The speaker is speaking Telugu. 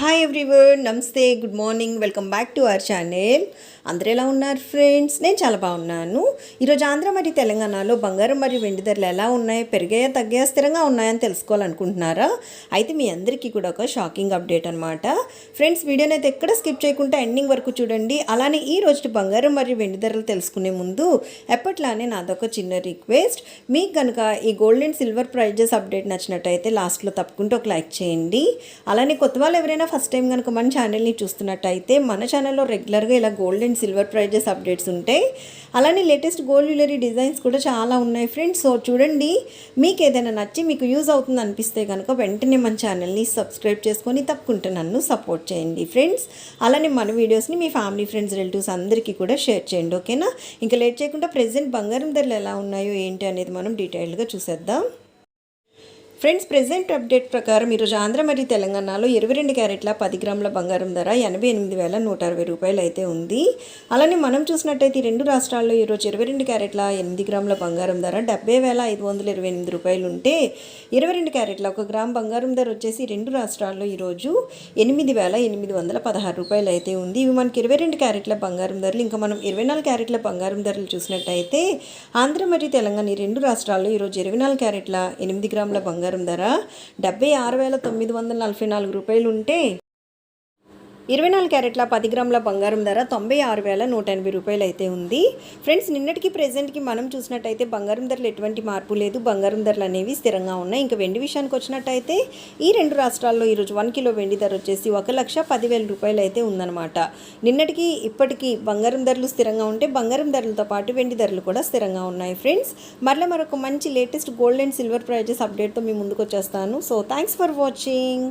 హాయ్ ఎవ్రీవన్ నమస్తే good morning welcome back to our channel అందరూ ఎలా ఉన్నారు ఫ్రెండ్స్ నేను చాలా బాగున్నాను. ఈరోజు ఆంధ్ర మరియు తెలంగాణలో బంగారం మరియు వెండి ధరలు ఎలా ఉన్నాయి పెరిగాయా తగ్గాయా స్థిరంగా ఉన్నాయని తెలుసుకోవాలనుకుంటున్నారా? అయితే మీ అందరికీ కూడా ఒక షాకింగ్ అప్డేట్ అనమాట ఫ్రెండ్స్ వీడియోని అయితే ఎక్కడ స్కిప్ చేయకుండా ఎండింగ్ వరకు చూడండి. అలానే ఈ రోజు బంగారం మరియు వెండి ధరలు తెలుసుకునే ముందు ఎప్పట్లానే నాదొక చిన్న రిక్వెస్ట్ మీకు కనుక ఈ gold and silver prizes update నచ్చినట్టయితే లాస్ట్లో తప్పకుండా ఒక లైక్ చేయండి. అలానే కొత్త వాళ్ళు ఎవరైనా ఫస్ట్ టైం కనుక మన ఛానల్ని చూస్తున్నట్టయితే మన ఛానల్లో రెగ్యులర్గా ఇలా gold and silver prizes updates ఉంటాయి. అలానే లేటెస్ట్ గోల్డ్ జ్యువెలరీ డిజైన్స్ కూడా చాలా ఉన్నాయి ఫ్రెండ్స్ సో చూడండి మీకు ఏదైనా నచ్చి మీకు యూజ్ అవుతుంది అనిపిస్తే కనుక వెంటనే మన ఛానల్ని సబ్స్క్రైబ్ చేసుకొని తప్పకుండా నన్ను సపోర్ట్ చేయండి ఫ్రెండ్స్ అలానే మన వీడియోస్ని మీ ఫ్యామిలీ ఫ్రెండ్స్ రిలేటివ్స్ అందరికీ కూడా షేర్ చేయండి ఓకేనా ఇంకా లేట్ చేయకుండా ప్రెసెంట్ బంగారం ధరలు ఎలా ఉన్నాయో ఏంటి అనేది మనం డీటెయిల్డ్గా చూసేద్దాం. ఫ్రెండ్స్ ప్రెసెంట్ అప్డేట్ ప్రకారం ఈరోజు ఆంధ్ర మరియు తెలంగాణలో ఇరవై రెండు క్యారెట్ల పది గ్రాముల బంగారం ధర ఎనభై ఎనిమిది వేల నూట అరవై రూపాయలు అయితే ఉంది. అలానే మనం చూసినట్టయితే ఈ రెండు రాష్ట్రాల్లో ఈరోజు ఇరవై రెండు క్యారెట్ల ఎనిమిది గ్రాముల బంగారం ధర డెబ్బై వేల ఐదు వందల ఇరవై ఎనిమిది రూపాయలు ఉంటే ఇరవై రెండు క్యారెట్ల ఒక గ్రామ్ బంగారం ధర వచ్చేసి రెండు రాష్ట్రాల్లో ఈరోజు ఎనిమిది వేల ఎనిమిది వందల పదహారు రూపాయలు అయితే ఉంది. ఇవి మనకి ఇరవై రెండు క్యారెట్ల బంగారం ధరలు ఇంకా మనం ఇరవై నాలుగు క్యారెట్ల బంగారం ధరలు చూసినట్టయితే ఆంధ్ర మరియు తెలంగాణ ఈ రెండు రాష్ట్రాల్లో ఈరోజు ఇరవై నాలుగు క్యారెట్ల ఎనిమిది గ్రాముల బంగారం బంగారం ధర డెబ్బై ఆరు వేల తొమ్మిది వందల నలభై నాలుగు రూపాయలు ఉంటే ఇరవై నాలుగు క్యారెట్ల పది గ్రాముల బంగారం ధర తొంభై ఆరు వేల నూట ఎనభై రూపాయలు అయితే ఉంది. ఫ్రెండ్స్ నిన్నటికి ప్రెసెంట్కి మనం చూసినట్టయితే బంగారం ధరలు ఎటువంటి మార్పు లేదు. బంగారం ధరలు అనేవి స్థిరంగా ఉన్నాయి. ఇంకా వెండి విషయానికి వచ్చినట్టయితే ఈ రెండు రాష్ట్రాల్లో ఈరోజు వన్ కిలో వెండి ధర వచ్చేసి ఒక లక్ష పదివేల రూపాయలు అయితే ఉందన్నమాట. నిన్నటికి ఇప్పటికీ బంగారం ధరలు స్థిరంగా ఉంటే బంగారం ధరలతో పాటు వెండి ధరలు కూడా స్థిరంగా ఉన్నాయి. ఫ్రెండ్స్ మరలా మరొక మంచి latest gold and silver prizes అప్డేట్తో మీ ముందుకు వచ్చేస్తాను. So thanks for watching